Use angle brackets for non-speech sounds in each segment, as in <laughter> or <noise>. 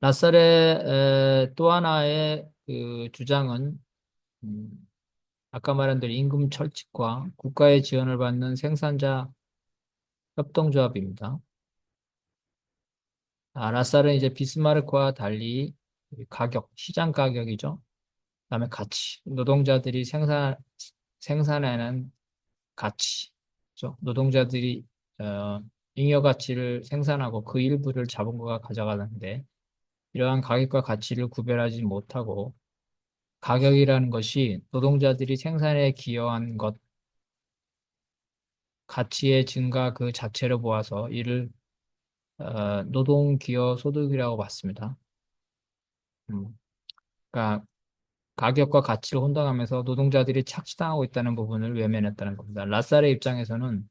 라살의 또 하나의 그 주장은 음, 아까 말한 대로 임금 철칙과 국가의 지원을 받는 생산자 협동조합입니다. 아, 라살은 이제 비스마르크와 달리 가격, 시장 가격이죠. 그다음에 가치, 노동자들이 생산 생산하는 가치, 그죠? 노동자들이 어, 잉여 가치를 생산하고 그 일부를 자본가가 가져가는데 이러한 가격과 가치를 구별하지 못하고 가격이라는 것이 노동자들이 생산에 기여한 것, 가치의 증가 그 자체로 보아서 이를 어, 노동 기여 소득이라고 봤습니다. 음, 그러니까 가격과 가치를 혼동하면서 노동자들이 착취당하고 있다는 부분을 외면했다는 겁니다. 라살의 입장에서는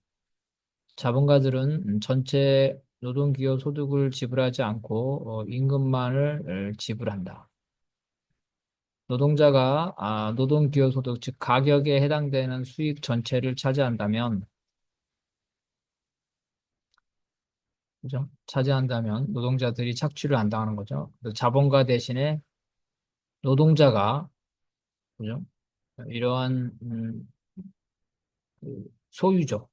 자본가들은 전체 노동기여 소득을 지불하지 않고 어, 임금만을 지불한다. 노동자가 아, 노동기여 소득, 즉 가격에 해당되는 수익 전체를 차지한다면, 그죠? 차지한다면 노동자들이 착취를 안 당하는 거죠. 자본가 대신에 노동자가, 그죠? 이러한 음, 그 소유죠.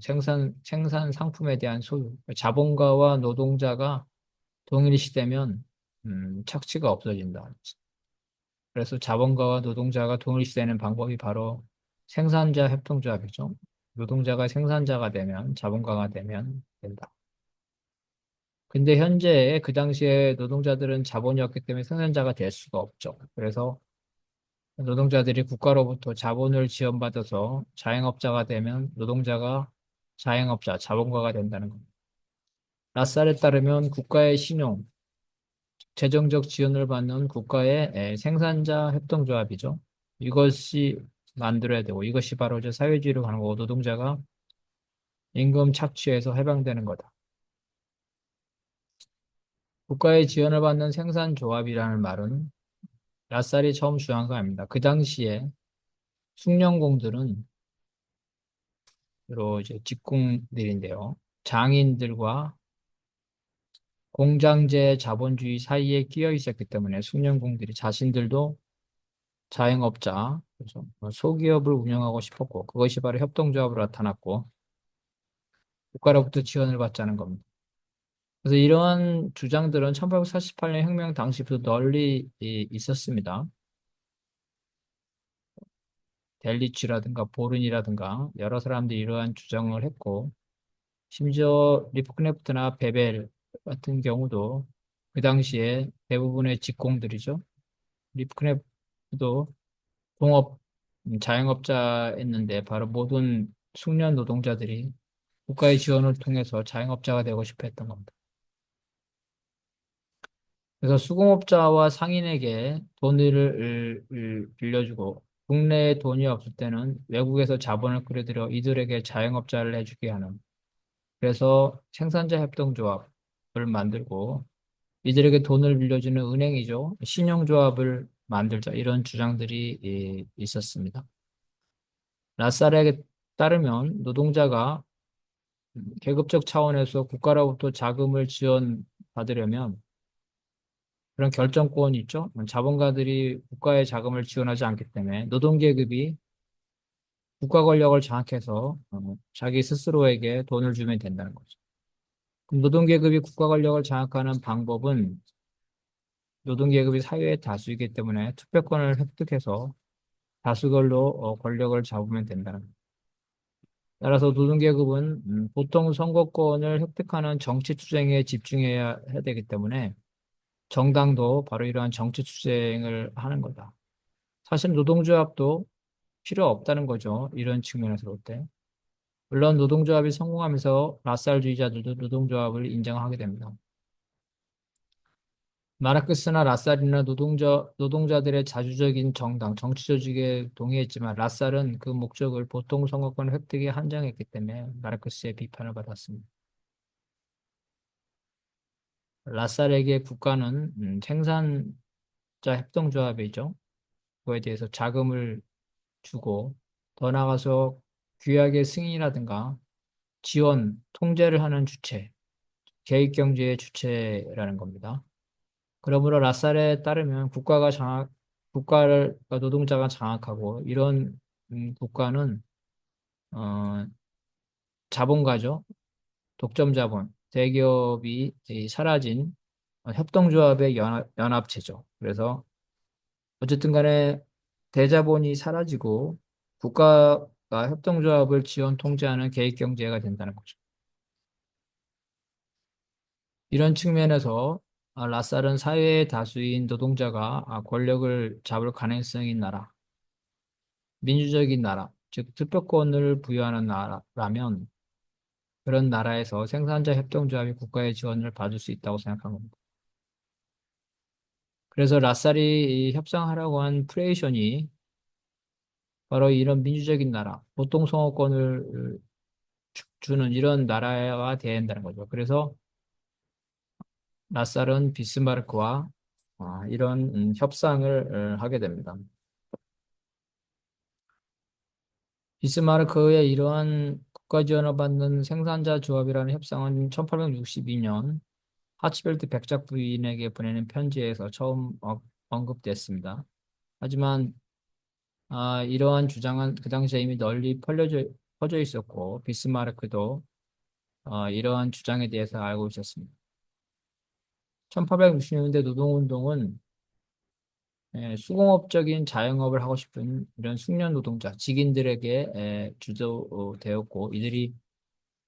생산 생산 상품에 대한 소유. 자본가와 노동자가 동일시되면 음, 착취가 없어진다. 그래서 자본가와 노동자가 동일시되는 방법이 바로 생산자 협동조합이죠. 노동자가 생산자가 되면 자본가가 되면 된다. 근데 현재 그 당시에 노동자들은 자본이었기 때문에 생산자가 될 수가 없죠. 그래서 노동자들이 국가로부터 자본을 지원받아서 자영업자가 되면 노동자가 자영업자, 자본가가 된다는 겁니다. 라살에 따르면 국가의 신용, 재정적 지원을 받는 국가의 생산자 협동조합이죠. 이것이 만들어야 되고 이것이 바로 이제 사회주의로 가는 거고 노동자가 임금 착취에서 해방되는 거다. 국가의 지원을 받는 생산조합이라는 말은 라살이 처음 주장한 거 아닙니다. 그 당시에 숙련공들은 주 로 이제 직공들인데요. 장인들과 공장제 자본주의 사이에 끼어 있었기 때문에 숙련공들이 자신들도 자영업자, 그래서 뭐 소기업을 운영하고 싶었고 그것이 바로 협동조합으로 나타났고 국가로부터 지원을 받자는 겁니다. 그래서 이러한 주장들은 1848년 혁명 당시부터 널리 있었습니다. 델리치라든가 보른이라든가 여러 사람들이 이러한 주장을 했고 심지어 리프크네프트나 베벨 같은 경우도 그 당시에 대부분의 직공들이죠. 리프크네프도 동업 자영업자였는데 바로 모든 숙련 노동자들이 국가의 지원을 통해서 자영업자가 되고 싶어 했던 겁니다. 그래서 수공업자와 상인에게 돈을 빌려주고 국내에 돈이 없을 때는 외국에서 자본을 끌어들여 이들에게 자영업자를 해주게 하는 그래서 생산자 협동조합을 만들고 이들에게 돈을 빌려주는 은행이죠. 신용조합을 만들자 이런 주장들이 예, 있었습니다. 라살에 따르면 노동자가 계급적 차원에서 국가로부터 자금을 지원받으려면 그런 결정권이 있죠. 자본가들이 국가의 자금을 지원하지 않기 때문에 노동계급이 국가 권력을 장악해서 어, 자기 스스로에게 돈을 주면 된다는 거죠. 그럼 노동계급이 국가 권력을 장악하는 방법은 노동계급이 사회의 다수이기 때문에 투표권을 획득해서 다수걸로 어, 권력을 잡으면 된다는 거죠. 따라서 노동계급은 음, 보통 선거권을 획득하는 정치 투쟁에 집중해야 해야 되기 때문에 정당도 바로 이러한 정치 투쟁을 하는 거다. 사실 노동조합도 필요 없다는 거죠. 이런 측면에서 볼 때. 물론 노동조합이 성공하면서 라살주의자들도 노동조합을 인정하게 됩니다. 마르크스나 라살이나 노동자, 노동자들의 자주적인 정당, 정치 조직에 동의했지만 라살은 그 목적을 보통 선거권 획득에 한정했기 때문에 마르크스의 비판을 받았습니다. 라살에게 국가는 음, 생산자 협동조합이죠. 그거에 대해서 자금을 주고 더 나아가서 규약의 승인이라든가 지원, 통제를 하는 주체, 계획경제의 주체라는 겁니다. 그러므로 라살에 따르면 국가가 장악, 국가를 노동자가 장악하고 이런 음, 국가는 어, 자본가죠. 독점 자본, 대기업이 이 사라진 협동조합의 연합, 연합체죠. 그래서 어쨌든 간에 대자본이 사라지고 국가가 협동조합을 지원 통제하는 계획경제가 된다는 거죠. 이런 측면에서 아, 라살은 사회의 다수인 노동자가 아, 권력을 잡을 가능성이 나라, 민주적인 나라, 즉 투표권을 부여하는 나라라면 그런 나라에서 생산자 협동조합이 국가의 지원을 받을 수 있다고 생각한 겁니다. 그래서 라살이 협상하라고 한 프레이션이 바로 이런 민주적인 나라, 보통선거권을 주는 이런 나라와 대해야 한다는 거죠. 그래서 라살은 비스마르크와 아, 이런 음, 협상을 어, 하게 됩니다. 비스마르크의 이러한 국가 지원을 받는 생산자 조합이라는 협상은 1862년 하츠벨트 백작 부인에게 보내는 편지에서 처음 어, 언급됐습니다. 하지만 아, 이러한 주장은 그 당시에 이미 널리 퍼져, 퍼져 있었고 비스마르크도 어, 이러한 주장에 대해서 알고 있었습니다. 1860년대 노동운동은 예, 수공업적인 자영업을 하고 싶은 이런 숙련 노동자, 직인들에게 예, 주도되었고 이들이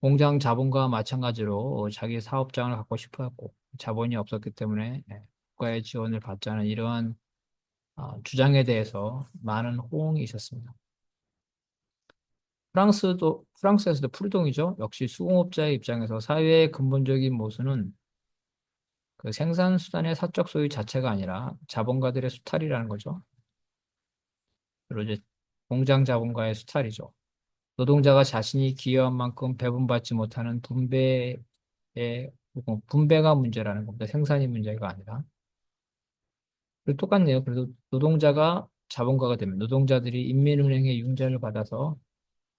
공장 자본과 마찬가지로 자기 사업장을 갖고 싶어 했고 자본이 없었기 때문에 예, 국가의 지원을 않은 이러한 아, 주장에 대해서 많은 호응이 있었습니다. 프랑스도 프랑스에서도 풀동이죠. 역시 수공업자의 입장에서 사회의 근본적인 모순은 그 생산 수단의 사적 소유 자체가 아니라 자본가들의 수탈이라는 거죠. 그리고 이제 공장 자본가의 수탈이죠. 노동자가 자신이 기여한 만큼 배분받지 못하는 분배의 분배가 문제라는 겁니다. 생산이 문제가 아니라. 그리고 똑같네요. 그래도 노동자가 자본가가 되면 노동자들이 인민은행의 융자를 받아서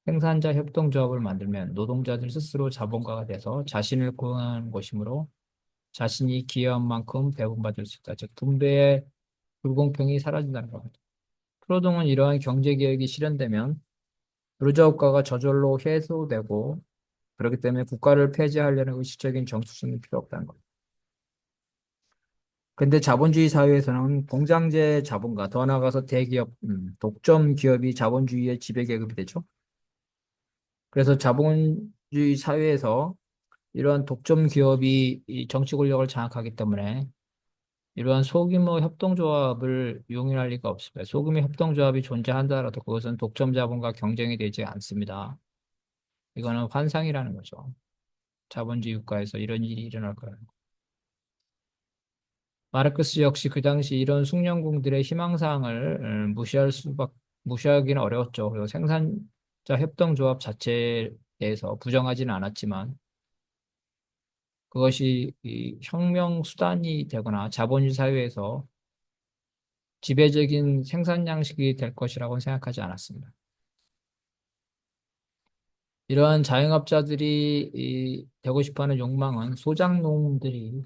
생산자 협동조합을 만들면 노동자들 스스로 자본가가 돼서 자신을 고용하는 것이므로 자신이 기여한 만큼 배분받을 수 있다. 즉 분배의 불공평이 사라진다는 겁니다. 프로동은 이러한 경제개혁이 실현되면 노조국가가 저절로 해소되고 그렇기 때문에 국가를 폐지하려는 의식적인 정치성이 필요 없다는 겁니다. 근데 자본주의 사회에서는 공장제 자본가, 더 나아가서 대기업, 음, 독점 기업이 자본주의의 지배계급이 되죠. 그래서 자본주의 사회에서 이러한 독점 기업이 이 정치 권력을 장악하기 때문에 이러한 소규모 협동조합을 용인할 리가 없습니다. 소규모 협동조합이 존재한다라도 그것은 독점 자본과 경쟁이 되지 않습니다. 이거는 환상이라는 거죠. 자본주의 국가에서 이런 일이 일어날 거라는 거. 마르크스 역시 그 당시 이런 숙련공들의 희망사항을 음, 무시할 수밖 무시하기는 어려웠죠. 그리고 생산자 협동조합 자체에 대해서 부정하지는 않았지만 그것이 이 혁명 수단이 되거나 자본주의 사회에서 지배적인 생산 양식이 될 것이라고 생각하지 않았습니다. 이러한 자영업자들이 되고 싶어하는 욕망은 소작농들이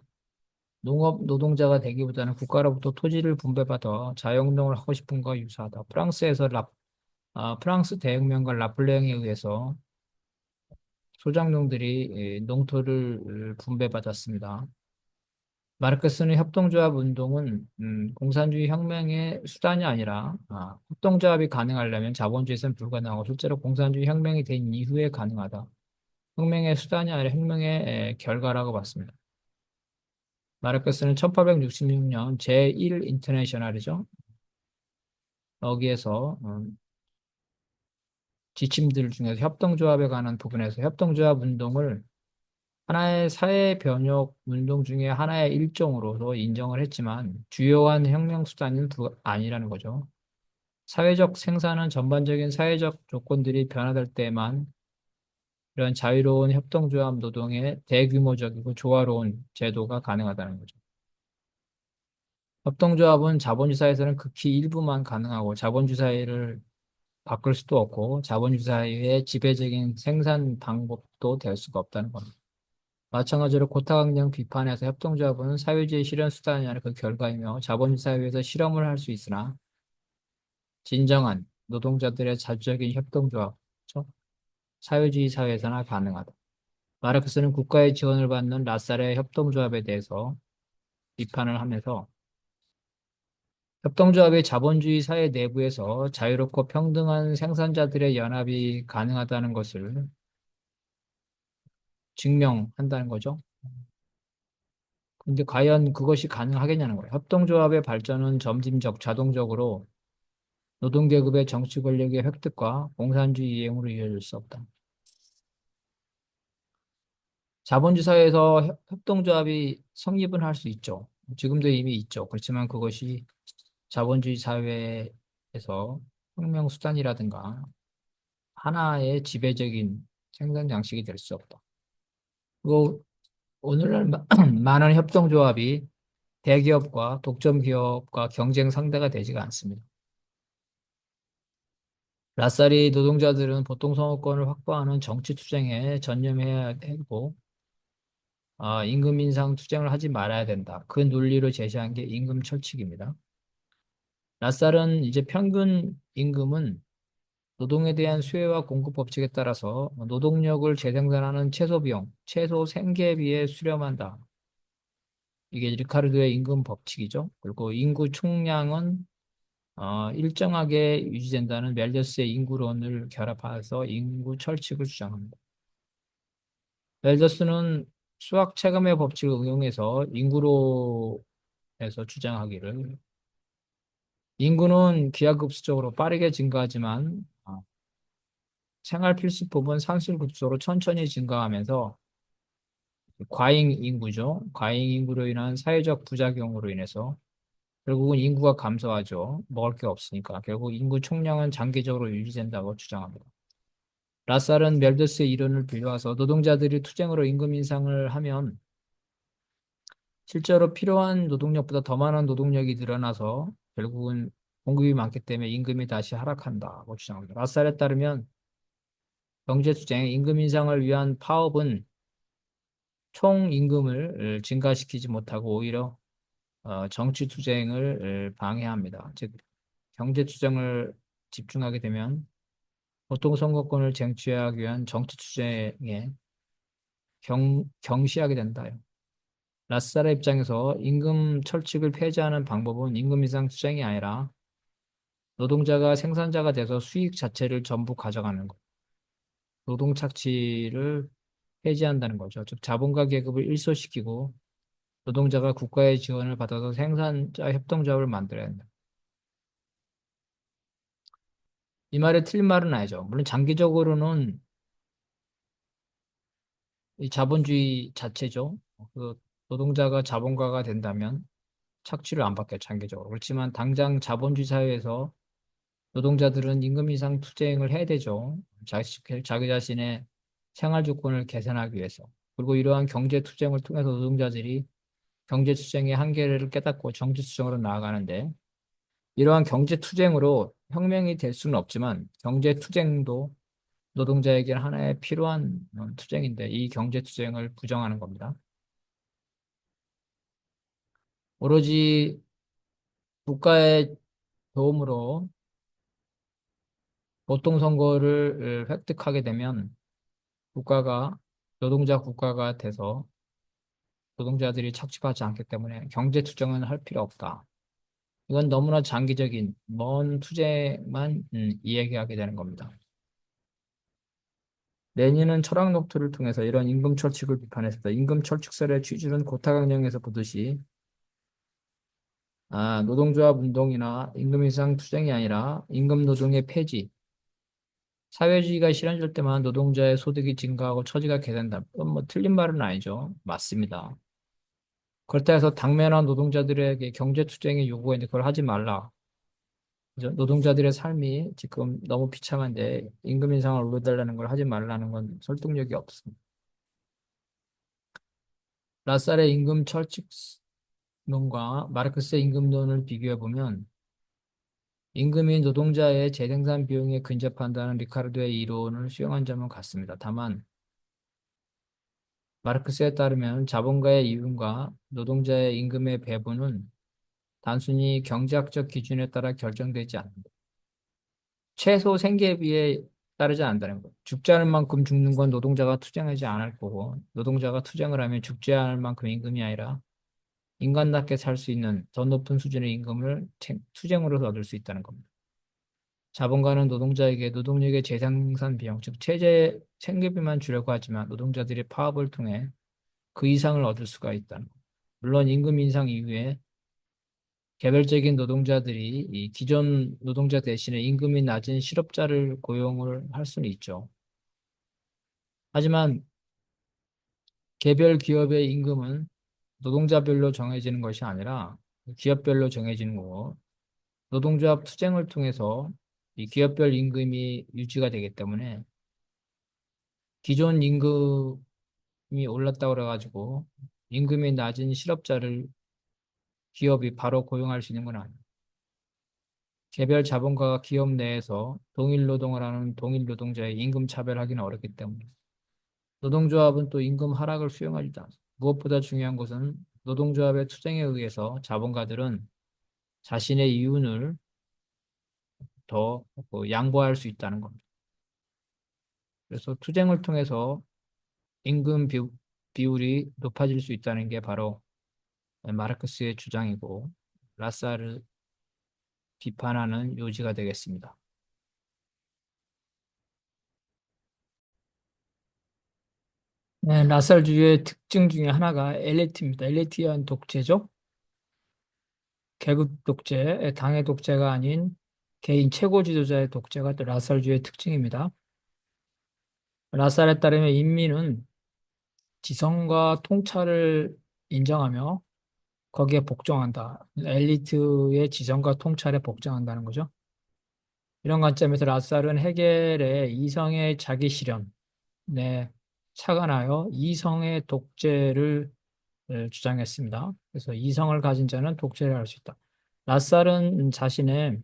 농업 노동자가 되기보다는 국가로부터 토지를 분배받아 자영농을 하고 싶은 것과 유사하다. 프랑스에서 라, 아, 프랑스 대혁명과 라플랭에 의해서 소작농들이 농토를 분배받았습니다. 마르크스는 협동조합 운동은 음, 공산주의 혁명의 수단이 아니라 아, 협동조합이 가능하려면 자본주의에서는 불가능하고 실제로 공산주의 혁명이 된 이후에 가능하다. 혁명의 수단이 아니라 혁명의 에, 결과라고 봤습니다. 마르크스는 1866년 제1 인터내셔널이죠. 여기에서 음, 지침들 중에서 협동조합에 관한 부분에서 협동조합 운동을 하나의 사회 변혁 운동 중에 하나의 일종으로서 인정을 했지만 주요한 혁명 수단은 아니라는 거죠. 사회적 생산은 전반적인 사회적 조건들이 변화될 때만 이런 자유로운 협동조합 노동의 대규모적이고 조화로운 제도가 가능하다는 거죠. 협동조합은 자본주의 사회에서는 극히 일부만 가능하고 자본주의 사회를 바꿀 수도 없고 자본주의 사회의 지배적인 생산 방법도 될 수가 없다는 겁니다. 마찬가지로 고타강령 비판에서 협동조합은 사회주의 실현 수단이 아니라 그 결과이며 자본주의 사회에서 실험을 할 수 있으나 진정한 노동자들의 자주적인 협동조합, 그렇죠? 사회주의 사회에서나 가능하다. 마르크스는 국가의 지원을 받는 라살의 협동조합에 대해서 비판을 하면서 협동조합의 자본주의 사회 내부에서 자유롭고 평등한 생산자들의 연합이 가능하다는 것을 증명한다는 거죠. 근데 과연 그것이 가능하겠냐는 거예요. 협동조합의 발전은 점진적, 자동적으로 노동계급의 정치 권력의 획득과 공산주의 이행으로 이어질 수 없다. 자본주의 사회에서 협- 협동조합이 성립은 할 수 있죠. 지금도 이미 있죠. 그렇지만 그것이 자본주의 사회에서 혁명 수단이라든가 하나의 지배적인 생산 양식이 될 수 없다. 그리고 오늘날 마- <clears throat> 많은 협동조합이 대기업과 독점 기업과 경쟁 상대가 되지가 않습니다. 라사리 노동자들은 보통 선거권을 확보하는 정치 투쟁에 전념해야 되고 아, 임금 인상 투쟁을 하지 말아야 된다. 그 논리로 제시한 게 임금 철칙입니다. 라살은 이제 평균 임금은 노동에 대한 수요와 공급 법칙에 따라서 노동력을 재생산하는 최소 비용, 최소 생계비에 수렴한다. 이게 리카르도의 임금 법칙이죠. 그리고 인구 총량은 어, 일정하게 유지된다는 멜더스의 인구론을 결합해서 인구 철칙을 주장합니다. 멜더스는 수학 체감의 법칙을 응용해서 인구로에서 주장하기를 인구는 기하급수적으로 빠르게 증가하지만 어, 생활 필수품은 산술급수로 천천히 증가하면서 과잉 인구죠. 과잉 인구로 인한 사회적 부작용으로 인해서 결국은 인구가 감소하죠. 먹을 게 없으니까. 결국 인구 총량은 장기적으로 유지된다고 주장합니다. 라살은 멜더스의 이론을 빌려와서 노동자들이 투쟁으로 임금 인상을 하면 실제로 필요한 노동력보다 더 많은 노동력이 늘어나서 결국은 공급이 많기 때문에 임금이 다시 하락한다고 주장합니다. 라살에 따르면 경제투쟁, 임금 인상을 위한 파업은 총 임금을 증가시키지 못하고 오히려 어, 정치 투쟁을 방해합니다. 즉 경제 투쟁을 집중하게 되면 보통 선거권을 쟁취하기 위한 정치 투쟁에 경, 경시하게 된다요. 라스살의 입장에서 임금 철칙을 폐지하는 방법은 임금 인상 투쟁이 아니라 노동자가 생산자가 돼서 수익 자체를 전부 가져가는 것. 노동 착취를 폐지한다는 거죠. 즉 자본가 계급을 일소시키고 노동자가 국가의 지원을 받아서 생산자 협동조합을 만들어야 한다. 이 말이 틀린 말은 아니죠. 물론 장기적으로는 이 자본주의 자체죠. 그 노동자가 자본가가 된다면 착취를 안 받겠죠, 장기적으로. 그렇지만 당장 자본주의 사회에서 노동자들은 임금 인상 투쟁을 해야 되죠. 자기, 자기 자신의 생활 조건을 개선하기 위해서. 그리고 이러한 경제 투쟁을 통해서 노동자들이 경제 투쟁의 한계를 깨닫고 정치 투쟁으로 나아가는데 이러한 경제 투쟁으로 혁명이 될 수는 없지만 경제 투쟁도 노동자에게는 하나의 필요한 어, 투쟁인데 이 경제 투쟁을 부정하는 겁니다. 오로지 국가의 도움으로 보통 선거를 획득하게 되면 국가가 노동자 국가가 돼서 노동자들이 착취받지 않기 때문에 경제 투쟁은 할 필요 없다. 이건 너무나 장기적인 먼 투쟁만 음, 이야기하게 되는 겁니다. 레닌은 철학 녹투를 통해서 이런 임금 철칙을 비판했습니다. 임금 철칙설의 취지는 고타강령에서 보듯이 아, 노동조합 운동이나 임금 인상 투쟁이 아니라 임금 노동의 폐지, 사회주의가 실현될 때만 노동자의 소득이 증가하고 처지가 개선된다. 뭐 틀린 말은 아니죠. 맞습니다. 그렇다 해서 당면한 노동자들에게 경제 투쟁의 요구가 있는데 그걸 하지 말라. 노동자들의 삶이 지금 너무 비참한데 임금 인상을 올려달라는 걸 하지 말라는 건 설득력이 없습니다. 라살의 임금 철칙 론과 마르크스의 임금론을 비교해 보면 임금이 노동자의 재생산 비용에 근접한다는 리카르도의 이론을 수용한 점은 같습니다. 다만 마르크스에 따르면 자본가의 이윤과 노동자의 임금의 배분은 단순히 경제학적 기준에 따라 결정되지 않는다. 최소 생계비에 따르지 않는다는 것. 죽지 않을 만큼 죽는 건 노동자가 투쟁하지 않을 거고, 노동자가 투쟁을 하면 죽지 않을 만큼 임금이 아니라 인간답게 살 수 있는 더 높은 수준의 임금을 투쟁으로 얻을 수 있다는 겁니다. 자본가는 노동자에게 노동력의 재생산 비용, 즉 체제 생계비만 주려고 하지만 노동자들이 파업을 통해 그 이상을 얻을 수가 있다는 것. 물론 임금 인상 이후에 개별적인 노동자들이 이 기존 노동자 대신에 임금이 낮은 실업자를 고용을 할 수는 있죠. 하지만 개별 기업의 임금은 노동자별로 정해지는 것이 아니라 기업별로 정해지는 거고 노동조합 투쟁을 통해서 이 기업별 임금이 유지가 되기 때문에 기존 임금이 올랐다고 그래가지고 임금이 낮은 실업자를 기업이 바로 고용할 수 있는 건 아니에요. 개별 자본가가 기업 내에서 동일 노동을 하는 동일 노동자의 임금 차별하기는 어렵기 때문에 노동조합은 또 임금 하락을 수용하지도 않습니다. 무엇보다 중요한 것은 노동조합의 투쟁에 의해서 자본가들은 자신의 이윤을 더뭐 양보할 수 있다는 겁니다. 그래서 투쟁을 통해서 임금 비율이 높아질 수 있다는 게 바로 마르크스의 주장이고 라사를 비판하는 요지가 되겠습니다. 네, 라살주의의 특징 중에 하나가 엘리트입니다. 엘리트한 독재죠. 계급 독재, 당의 독재가 아닌 개인 최고 지도자의 독재가 또 라살주의의 특징입니다. 라살에 따르면 인민은 지성과 통찰을 인정하며 거기에 복종한다. 엘리트의 지성과 통찰에 복종한다는 거죠. 이런 관점에서 라살은 해겔의 이성의 자기 실현에 착안하여 이성의 독재를 주장했습니다. 그래서 이성을 가진 자는 독재를 할 수 있다. 라살은 자신의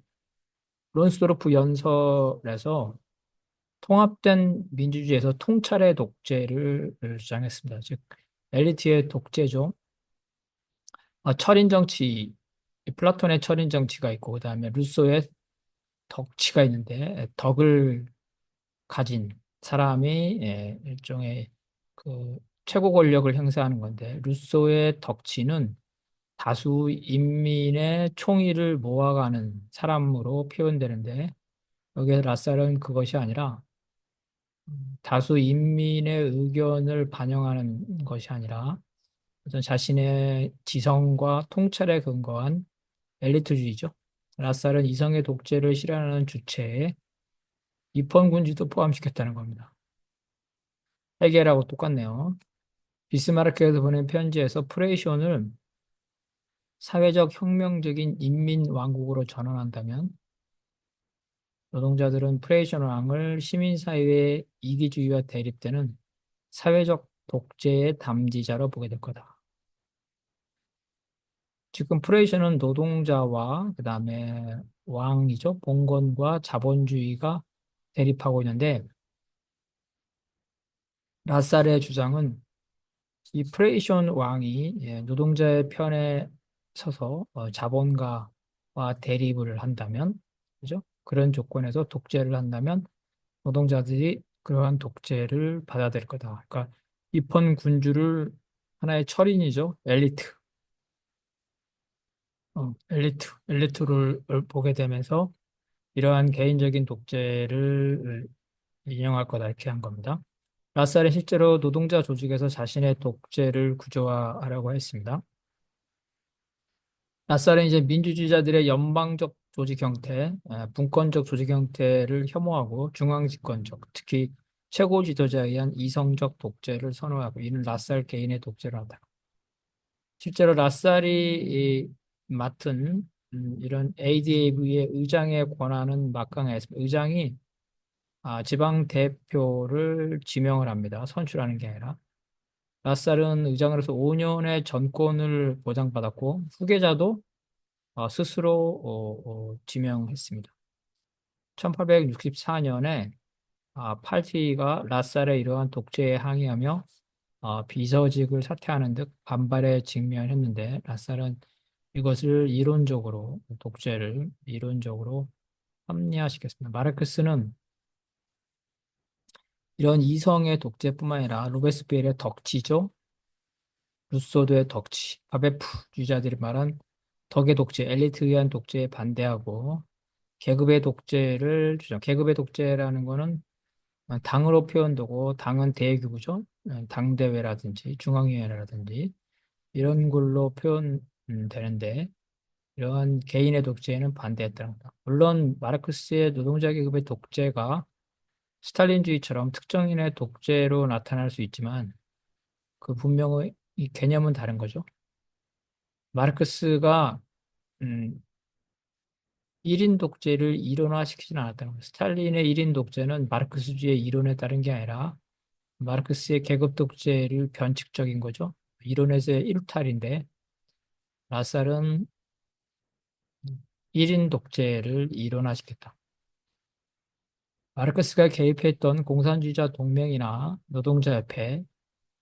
론스도르프 연설에서 통합된 민주주의에서 통찰의 독재를 주장했습니다. 즉 엘리트의 독재죠. 어, 철인 정치, 플라톤의 철인 정치가 있고, 그 다음에 루소의 덕치가 있는데, 덕을 가진 사람이 예, 일종의 그 최고 권력을 행사하는 건데, 루소의 덕치는 다수 인민의 총의를 모아가는 사람으로 표현되는데, 여기에 라살은 그것이 아니라, 다수 인민의 의견을 반영하는 것이 아니라, 어떤 자신의 지성과 통찰에 근거한 엘리트주의죠. 라살은 이성의 독재를 실현하는 주체에 입헌군주도 포함시켰다는 겁니다. 해겔하고 똑같네요. 비스마르크에서 보낸 편지에서 프레이션을 사회적 혁명적인 인민 왕국으로 전환한다면 노동자들은 프레이션 왕을 시민사회의 이기주의와 대립되는 사회적 독재의 담지자로 보게 될 거다. 지금 프레이션은 노동자와 그 다음에 왕이죠. 봉건과 자본주의가 대립하고 있는데 라살의 주장은 이 프레이션 왕이 예, 노동자의 편에 서서 어, 자본가와 대립을 한다면 그죠? 그런 조건에서 독재를 한다면 노동자들이 그러한 독재를 받아들일 거다. 그러니까 입헌 군주를 하나의 철인이죠. 엘리트. 어, 엘리트, 엘리트를 보게 되면서 이러한 개인적인 독재를 인용할 거다 이렇게 한 겁니다. 라살은 실제로 노동자 조직에서 자신의 독재를 구조화하려고 했습니다. 라살은 이제 민주주의자들의 연방적 조직 형태, 분권적 조직 형태를 혐오하고 중앙집권적, 특히 최고 지도자에 의한 이성적 독재를 선호하고 이는 라살 개인의 독재를 한다. 실제로 라살이 맡은 음, 이런 ADAV의 의장의 권한은 막강했습니다. 의장이 아, 지방 대표를 지명을 합니다. 선출하는 게 아니라. 라살은 의장으로서 5년의 전권을 보장받았고 후계자도 어, 스스로 어, 어, 지명했습니다. 1864년에 아, 팔티가 라살의 이러한 독재에 항의하며 어, 비서직을 사퇴하는 듯 반발에 직면했는데 라살은 이것을 이론적으로 독재를 이론적으로 합리화시켰습니다. 마르크스는 이런 이성의 독재뿐만 아니라 로베스피에르의 덕치죠. 루소도의 덕치, 바베프 주자들이 말한 덕의 독재, 엘리트에 의한 독재에 반대하고 계급의 독재를 주장. 계급의 독재라는 거는 당으로 표현되고 당은 대기구죠. 당대회라든지 중앙위원회라든지 이런 걸로 표현 되는데 이러한 개인의 독재에는 반대했다는 겁니다. 물론 마르크스의 노동자 계급의 독재가 스탈린주의처럼 특정인의 독재로 나타날 수 있지만 그 분명히 이 개념은 다른 거죠. 마르크스가 음, 1인 독재를 이론화시키지는 않았다는 거예요. 스탈린의 1인 독재는 마르크스주의 이론에 따른 게 아니라 마르크스의 계급 독재를 변칙적인 거죠. 이론에서의 일탈인데 라살은 1인 독재를 이론화시켰다. 마르크스가 개입했던 공산주의자 동맹이나 노동자협회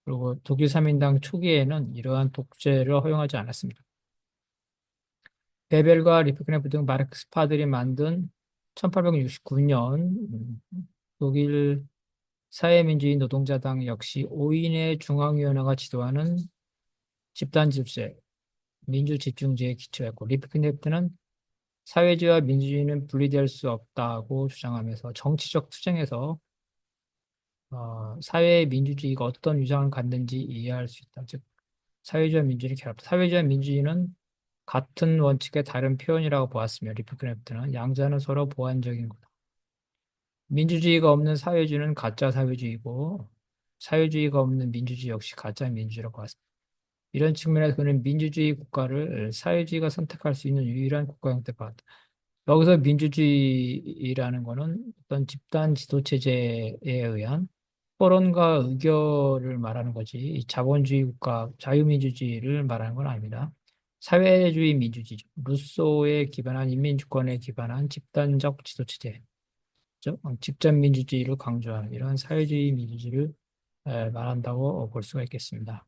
그리고 독일 3인당 초기에는 이러한 독재를 허용하지 않았습니다. 베벨과 리프크네프 등 마르크스파들이 만든 1869년 독일 사회민주주의 노동자당 역시 5인의 중앙위원회가 지도하는 집단 집세, 민주집중제에 기초했고 리프크네프트는 사회주의와 민주주의는 분리될 수 없다고 주장하면서 정치적 투쟁에서 어, 사회의 민주주의가 어떤 위상을 갖는지 이해할 수 있다. 즉 사회주의와 민주주의 결합. 사회주의와 민주주의는 같은 원칙의 다른 표현이라고 보았으며 리프크네프트는 양자는 서로 보완적인 거다. 민주주의가 없는 사회주의는 가짜 사회주의고 사회주의가 없는 민주주의 역시 가짜 민주주의라고 보았습니다. 이런 측면에서 그는 민주주의 국가를 사회주의가 선택할 수 있는 유일한 국가 형태 봤다. 여기서 민주주의라는 것은 어떤 집단 지도체제에 의한 토론과 의결을 말하는 거지 자본주의 국가, 자유민주주의를 말하는 건 아닙니다. 사회주의 민주주의죠. 루소에 기반한 인민주권에 기반한 집단적 지도체제, 집단민주주의를 강조하는 이런 사회주의 민주주의를 말한다고 볼 수가 있겠습니다.